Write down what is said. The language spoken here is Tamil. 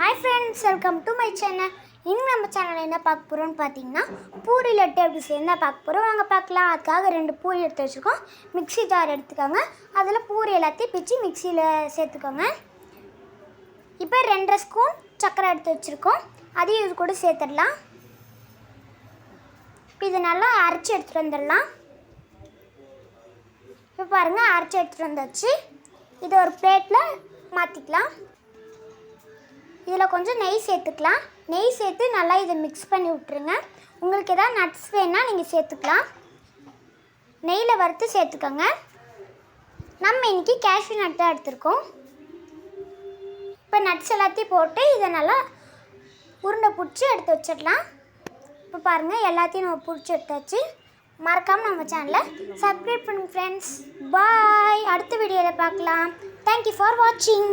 Hi friends welcome to my channel இன்னும் நம்ம சேனலில் என்ன பார்க்க போகிறோம்னு பார்த்தீங்கன்னா பூரி லட்டு எப்படி செய்யணும் தான் பார்க்க போகிறோம் வாங்க பார்க்கலாம். அதுக்காக ரெண்டு பூரி எடுத்து வச்சுருக்கோம். மிக்ஸி ஜார் எடுத்துக்கோங்க. அதில் பூரி எல்லாத்தையும் பிச்சு மிக்சியில் சேர்த்துக்கோங்க. இப்போ ரெண்டரை ஸ்பூன் சர்க்கரை எடுத்து வச்சுருக்கோம். அதையும் இது கூட சேர்த்துடலாம். இப்போ இதை நல்லா அரைச்சி எடுத்துகிட்டு வந்துடலாம். இப்போ பாருங்கள் அரைச்சி எடுத்துகிட்டு வந்தாச்சு. இதை ஒரு பிளேட்டில் மாற்றிக்கலாம் இதில் கொஞ்சம் நெய் சேர்த்துக்கலாம். நெய் சேர்த்து நல்லா இதை மிக்ஸ் பண்ணி விட்ருங்க உங்களுக்கு எதாவது நட்ஸ் வேணால் நீங்கள் சேர்த்துக்கலாம். நெய்யில் வறுத்து சேர்த்துக்கோங்க. நம்ம இன்றைக்கி கேஷ்யூ நட் தான் எடுத்திருக்கோம். இப்போ நட்ஸ் எல்லாத்தையும் போட்டு இதை நல்லா உருண்டை பிடிச்சி எடுத்து வச்சிடலாம். இப்போ பாருங்கள் எல்லாத்தையும் நம்ம பிடிச்சி எடுத்தாச்சு. மறக்காமல் நம்ம சேனலை சப்ஸ்கிரைப் பண்ணுங்க ஃப்ரெண்ட்ஸ் பாய் அடுத்த வீடியோவில் பார்க்கலாம். தேங்க்யூ ஃபார் வாட்சிங்